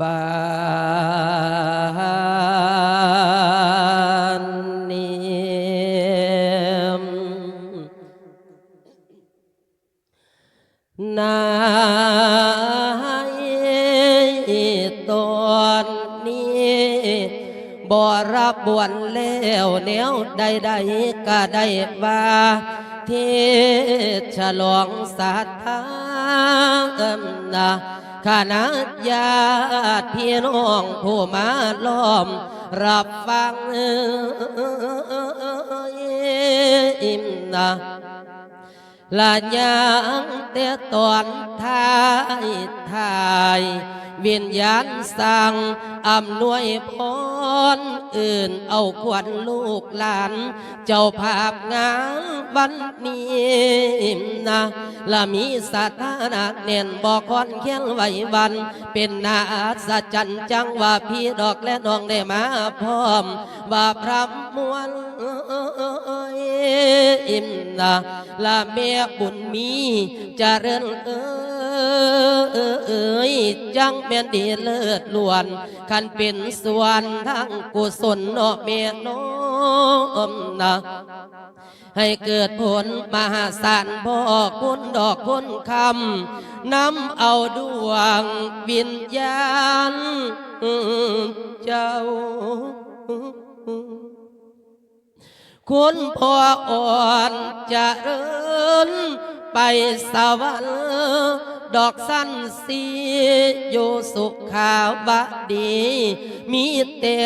บานนี้นายตอนนี้บ่รับบวนแล้วแนวใดๆก็ได้ว่าเทศฉลองศาสตาเอิมน คณะญาติพี่น้องผู้มาล้อม รับฟังอิมนะละยังเต่ตอนท้ายทาย วิญญาณสั่ง อำนวยพรอื่นเอาขวัญลูกหลาน เจ้าภาพงานวันนี้นะและมีสถานะเน่นบอกคอนเคียงไหววัน เป็นนาอัจรรย์จังว่าพี่ดอกและน้องได้มาพร้อม ว่าพระมวลอิมนะละเมียบุญมีจเจริญเอ้ยจังแม่นดีเลิศล้วนคันเป็นส่วนทั้งกุศลเนาะเมียน้อมนะให้เกิดผลมหาศาลพ่อคุณดอกคุณคำนำเอาดวงวิญญาณเจ้า คุณพ่ออ่อนจะเริญไปสวรรค์ ดอกสั้นสีอยู่สุขาวดี มีแต่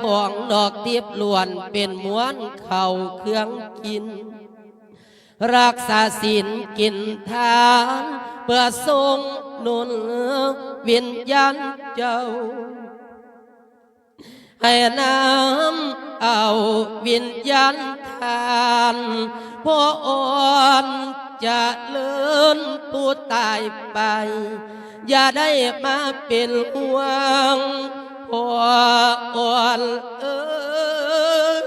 ของดอกเทียบล้วนเป็นม้วนเข่าเครื่องกิน รักษาศีลกินทานเพื่อทรงนุนวิญญาณเจ้า ให้น้ำเอาวิญญาณทานพ่ออ่อน จะเลื่อนผู้ตายไป อย่าได้มาเป็นห่วงพ่ออ่อนเอ้ย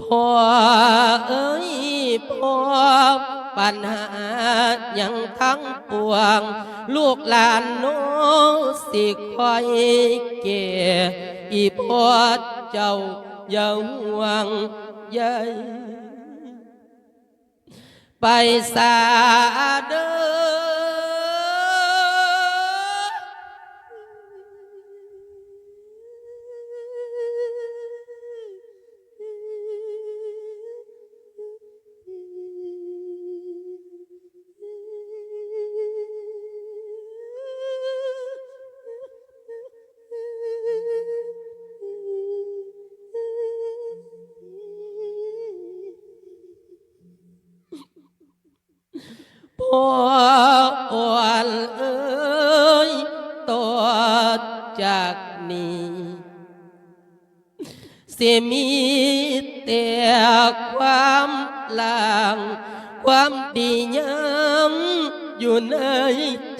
พ่อเอ้ยพ่อ ปัญหายังทั้งปวง ลูกหลานโน้สิคอยเก่อีพ่อเจ้าอย่าห่วงใยไปสาเด้อ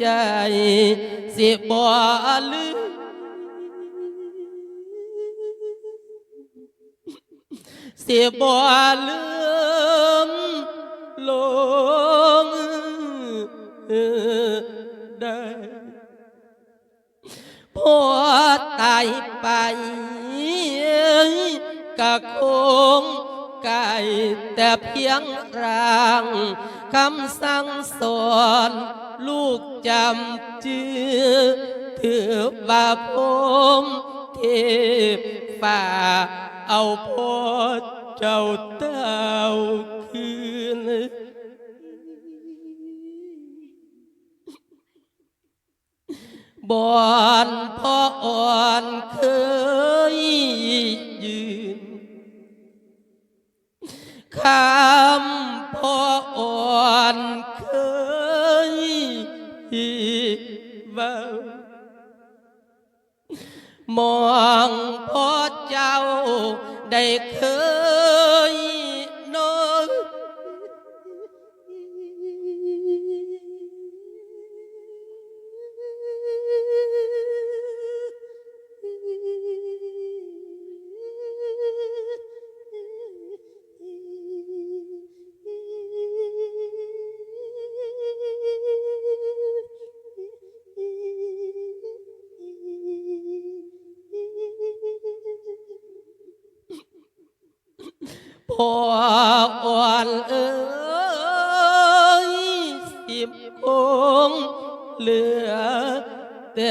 ใจ สิบ่ลืมสิบ่ลืมลงได้พอตายไปก็คงไก่แต่เพียงร่างคำสั่งสอนลูก จำจือถือว่าผมเทพฝ่าเ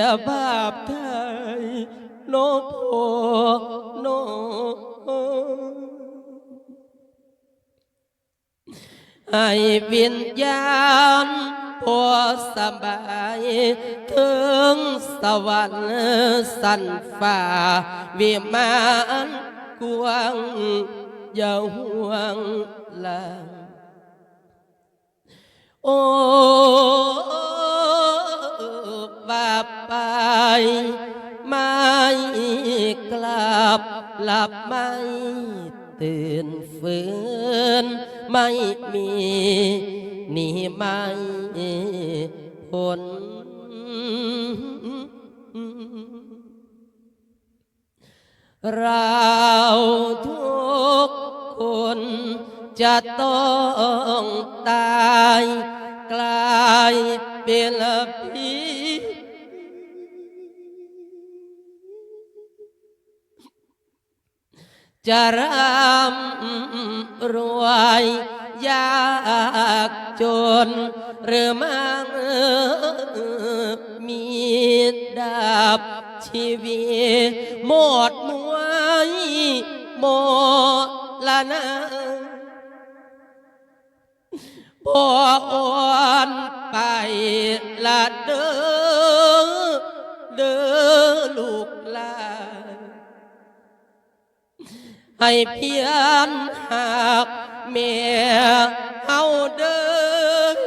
แต่ภาพไทยโนโพโนให้วิญญาณพอสบายถึงสวรรค์สันฟ้าวิมานกวางอย่าห่วงหลังโอ้ บาไป ไม่กลับหลับไม่ตื่นฟื้น ไม่มีหนีไม่พ้นเราทุกคนจะต้องตายกลายเป็นผี จะร่ำรวยยากจน หรือมั่งมีดาบชีวิตหมดมวยหมดละนะพออ่อนไปละเด้อเด้อลูก ให้เพียนหักเมียเอาเด้อ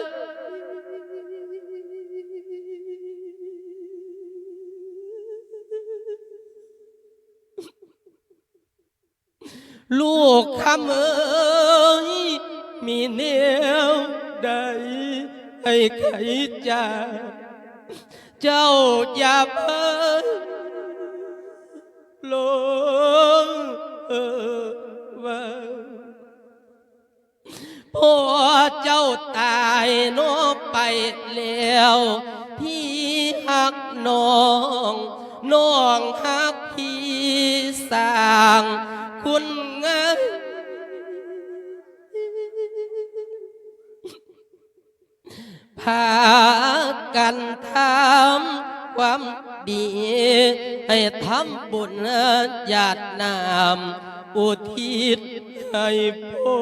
ลูกคำเอ้ยมีแนวใดให้ใครจาเจ้าอย่าเพิ่งลง แล้ว พี่หักน้องน้องหักพี่สร้างคุณงามพากันทำความดี ให้ทำบุญญาตินามอุทิศให้พ่อ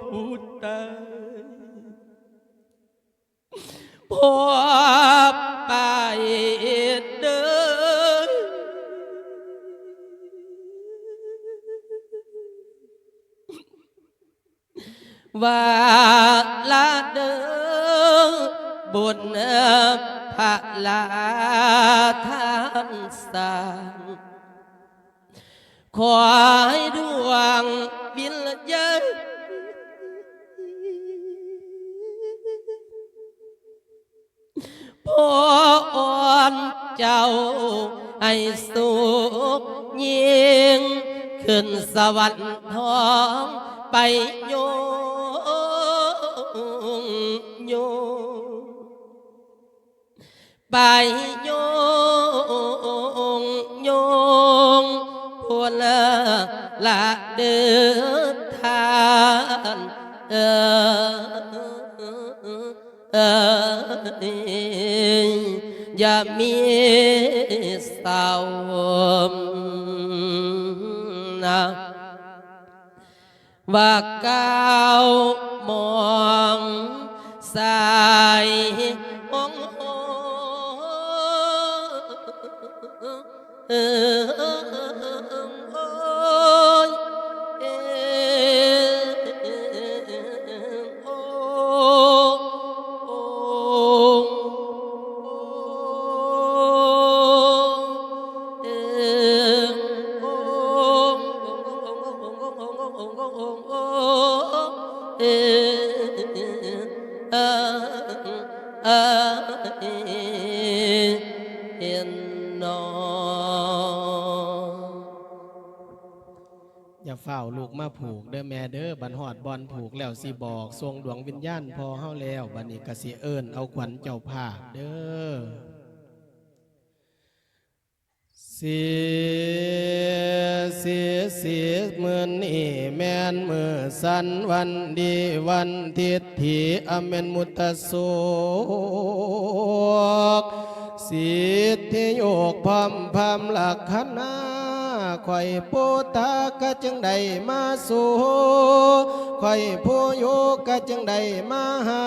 ผู้ตาย พ่อไปเดินว่าละเด้อบุญพระลาทานสร้างขอให้ดวงวิญญาณพ่ ออ่อนเจ้าให้สุขยิ่งขึ้นสวรรค์ทองไปโยงโยงไปโยงโยงพวละละเดินทางเออเออ อย่ามีเศร้านะว่าก้าวมองสายมองโหเออ อย่าเฝ้าลูกมาผูกเด้อแม่เด้อบันหอดบอลผูกแล้วสิบอกทรงดวงวิญญาณพอเฮาแล้วบัดนี้กสิเอิ้นเอาขวัญเจ้าภาเด้อเสียเสียเสียเมือนี่แม่นมือสันวันดีวันทิศถีอเมนมุตตะโศกสิทธิโยกพรมพามหลักคณาข่ปู ตากะจึงได้มาสู่ข่อยผู้อยู่กะจึงได้มาหา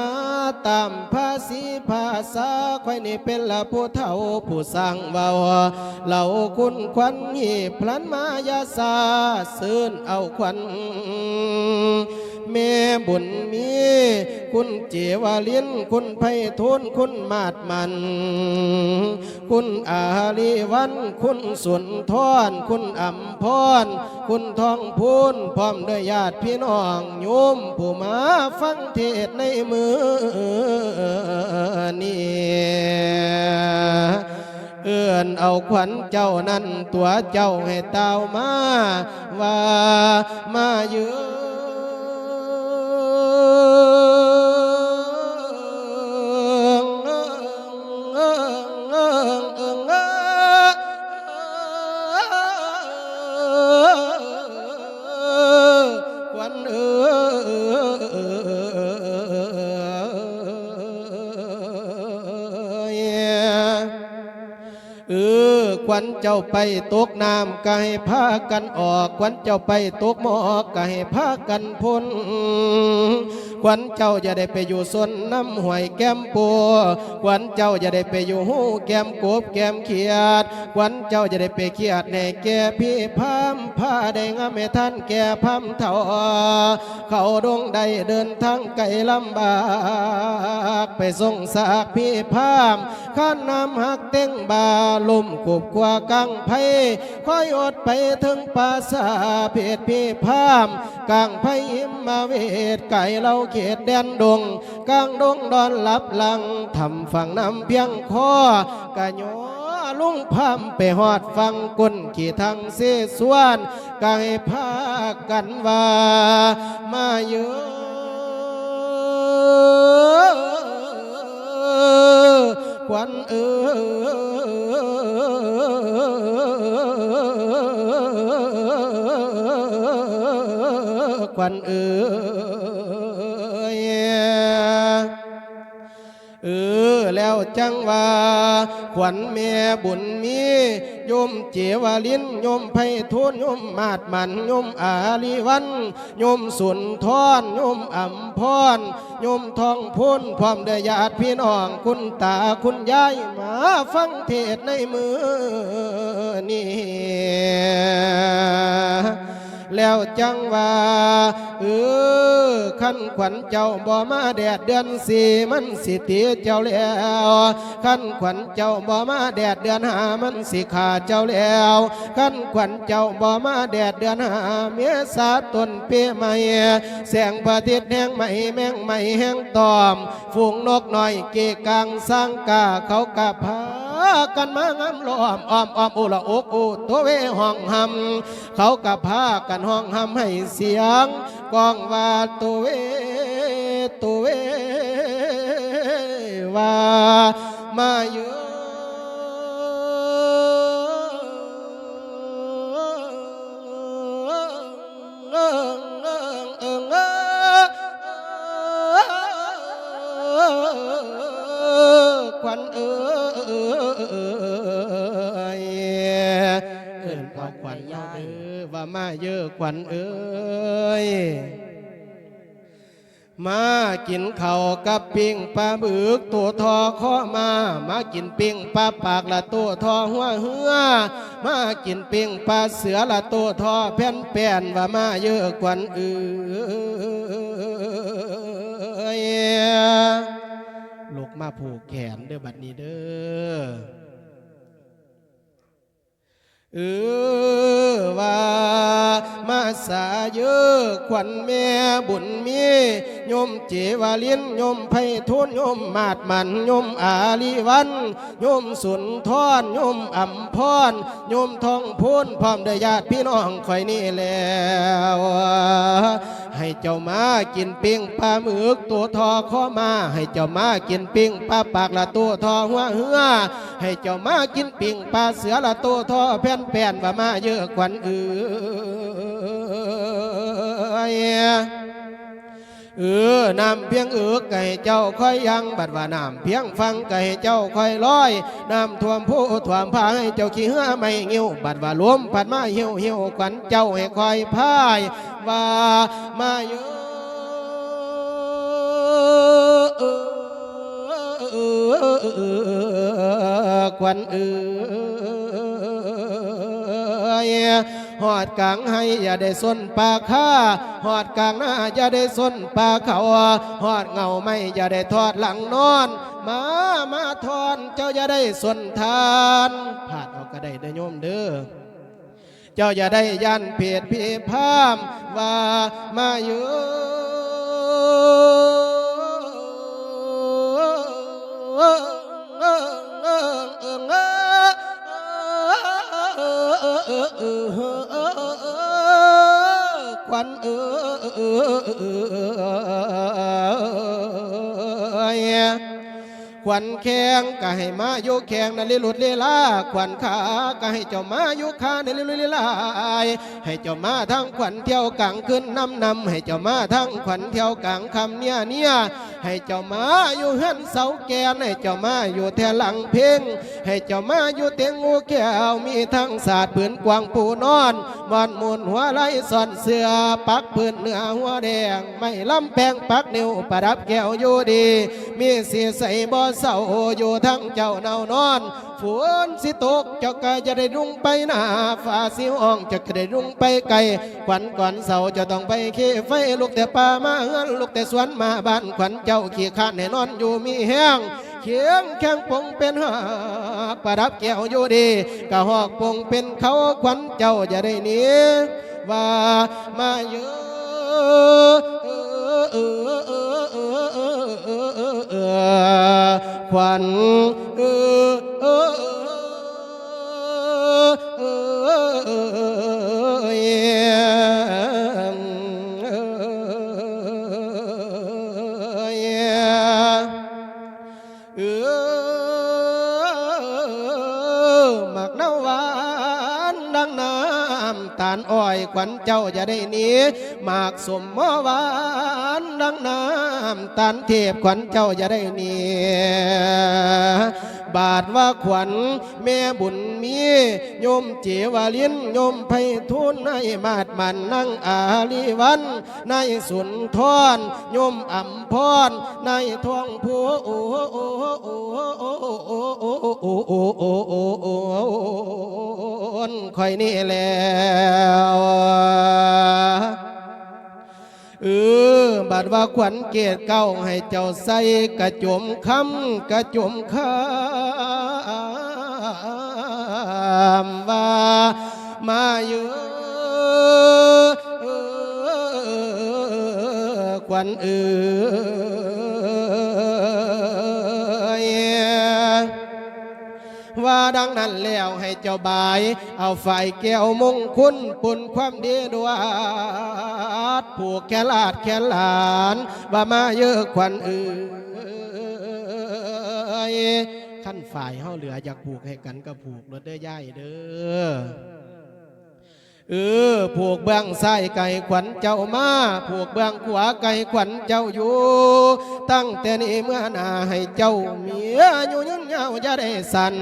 ตามภาษีภาษาข่อยนี่เป็นละผู้เฒ่าผู้สร้างเบาเหล่าคุณควันหีพลันมายาสาซื่นเอาควันแม่บุญมี คุณเจวาลินคุณไพฑูรย์คุณมาดมัน คุณอาลีวัน คุณสุนทรคุณอัมพรคุณทองพูนพร้อมด้วยญาติพี่น้องโยมผู้มาฟังเทศในมือนี้เอื้อนเอาขวัญเจ้านั้นตัวเจ้าให้เต้ามา ว่ามาเยืขาไปตกน้ำก็ให้พากันออก ควันเจ้าไปตกหมอกก็ให้พากันพ้น ควันเจ้าจะได้ไปอยู่ส่วนน้ำหวยแก้มปัวควันเจ้าจะได้ไปอยู่หูแก้มกบแก้มเขียดควันเจ้าจะได้ไปเขียดในแก่พี่พามผ้าได้งามให้ท่านแก่พามเท่าเขาดงได้เดินทางไกลลำบากไปส่งสากพี่พามข้านน้ำหักเต้งบาลมกบกว่ากังไพคอยอดไปถึงปราสาเพศพี่พามกังไพอิมมาเวทไก่เราเขตแดนดงกลางดงดอนลับหลังทำฝั่งน้ำเพียงคอกะโยลุงพามไปหอดฟังกุนขี่ทางเสสวนไก่พากันว่ามาเยอะควันเออควันเออ แล้วจังว่าขวัญแม่บุญมีโยมเจวาลินโยมไพฑูรย์โยมมาดมันโยมอาลีวันโยมสุนทรโยมอัมพรโยมทองพูนพร้อมด้วยญาติพี่น้องคุณตาคุณยายมาฟังเทศในมือนี้ แล้วจังว่าเออขันขวัญเจ้าบ่มาแดดเดือนสี่มันสิตีเจ้าแล้วขันขวัญเจ้าบ่มาแดดเดือนห้ามันสิขาเจ้าแล้วขันขวัญเจ้าบ่มาแดดเดือนห้าเมียสาต้นเปียใหม่แสงพระอาทิตย์แห้งใหม่แมงใหม่แห้งตอม ฝูงนกน้อยเกกังสร้างกาเขากะพา กันมางามล้อมอ้อมอ้อมอุละอกอุตัวเวห้องหำเขากับพากันห้องหำให้เสียงกองว่าตัวเวตัวเวว่ามาเยอะ มาเยอะขวัญเอ้ยมากินเข้ากับปิ้งปลาบึกตัวทอข้อมา มากินปิ้งปลาปากละตัวทอหัวเหือมากินปิ้งปลาเสือละตัวทอแผ่นแป้นว่ามาเยอะกวันเอ้ยลูกมาผูกแขนเด้อบัดนี้เด้อ เออว่ามาสาเยอะขวัญแม่บุญมีโยมเจวาลินโยมไพฑูรย์โยมมาดมันโยมอาลีวันโยมสุนทรโยมอัมพรโยมทองพูนพร้อมด้วยญาติพี่น้องคอยนี่แล้ว ให้เจ้ามากินปิ้งปลาหมึกตัวทอข้อมา ให้เจ้ามากินปิ้งปลาปากละตัวทอหัวเหือให้เจ้ามากินปิ้งปลาเสือละตัวทอแผ่นแผ่นว่ามาเยอะกวันเอือเออน้ำเพียงเอือกไก่เจ้าค่อยยัง บัดว่าน้ำเพียงฟังไก่เจ้าค่อยลอย น้ำท่วมผู้ท่วมพาให้เจ้าขี้เหือไม่เงิ้ยวบัดว่าล้มพัดมาเหี่ยวเหี่ยวขวัญเจ้าให้ค่อยพาย ว่ามาเยอะควันเอือหอดกลางให้อย่าได้สนปลาข้าหอดกลางหน้าอย่าได้สนปลาเขาหอดเงาไม่อย่าได้ทอดหลังนอน มามาทอนเจ้าอย่าได้สนทานผาดออกก็ได้เด้อโยมเด้อ เจ้าอย่าได้ยันเพจพีพามว่ามาอยู่ควันเอย ขวัญแข้งก็ให้มาอยู่แข้งนั่นลิลุดลีลาขวัญขาก็ให้เจ้ามาอยู่ขานั่นลิลุดลีลาให้เจ้ามาทั้งขวัญเที่ยวกลางคืนนำนำให้เจ้ามาทั้งขวัญเที่ยวกลางคำเนี่ยเนี่ย ให้เจ้ามาอยู่หันเสาแกนให้เจ้ามาอยู่แทหลังเพ่งให้เจ้ามาอยู่เตียงงูแก้วมีทั้งศาสตร์ปืนกวางปูนอนมอนมุนหัวไหลซ่อนเสือปักปืนเนื้อหัวแดงไม่ลำแปงปักนิ้วประดับแก้วอยู่ดี มีเสียใส่บ่เศร้าอยู่ทั้งเจ้าเนานอนฝนสิตกเจ้าก็จะได้รุ่งไปหน้าฟ้าสิห้องจะได้รุ่งไปไกลขวัญก่อนเสาจะต้องไปเคไฟลูกแต่ป่ามาเฮือนลูกแต่สวนมาบ้านขวัญเจ้าขี้ข้านแน่นอนอยู่มีแห้งเคียงแข้งปงเป็นหากประดับแก้วอยู่ดีกะหอกปงเป็นเขาขวัญเจ้าจะได้หนีว่ามาเยอะขวัญเออเออเออ ขวัญเจ้าจะได้หนีหมากสมมวานดังน้ำตาลเทพขวัญเจ้าจะได้หนีบาทว่าขวัญแม่บุญมีโยมเจวาลินโยมไพทุนในมาดมันนั่งอาลีวันในสุนทรโยมอัมพรในทองผู้โอ้โอ้โอ้โอ้โอ้โอ้โอ้โอ้โอ้โอ้โอ้คอยนี่แล้ว ขวัญเกตเก้าให้เจ้าใส่กระจมคำกระจมคำว่ามาอยู่ขวัญเอือ ดังนั้นแล้วให้เจ้าบาย เอาไฟแก้วมงคุณปุ่นความดีดวดผูกแขลาดแขนหลานว่ามาเยอะควันอื่นขั้นฝ่ายเฮาเหลืออยากผูกให้กันก็ผูกรถเด้อย่ายเด้อ เออผูกเบื้องซ้ายไก่ขวัญเจ้ามาผูกเบื้องขวาไก่ขวัญเจ้าอยู่ ตั้งแต่นี้เมื่อนาให้เจ้าเมียอยู่ยืนยาวจะได้สัน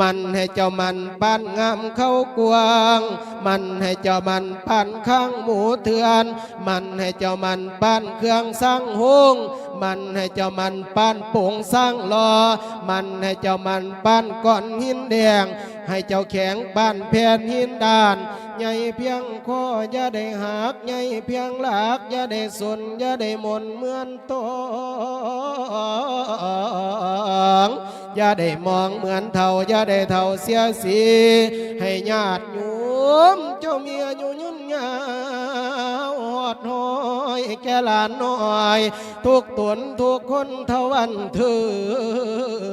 มันให้เจ้ามันปานงามเข้ากวางมันให้เจ้ามันปานข้างหมูเถือน มันให้เจ้ามันปานเครื่องสร้างหงมันให้เจ้ามันปานปงสร้างลอ มันให้เจ้ามันปานก้อนหินแดง ให้เจ้าแข็งปานแผ่นหินดานใหญ่เพียงคออย่าได้หักใหญ่เพียงหลักอย่าได้สนอย่าได้มนเหมือนตอง อย่าได้มองเหมือนเท่าอย่าได้เท่าเสียสีให้ญาติโยมเจ้าเมียอยู่ยืนยาวหอดหอยแก่หลานน้อย ทุกตนทุกคนเทวันเถือ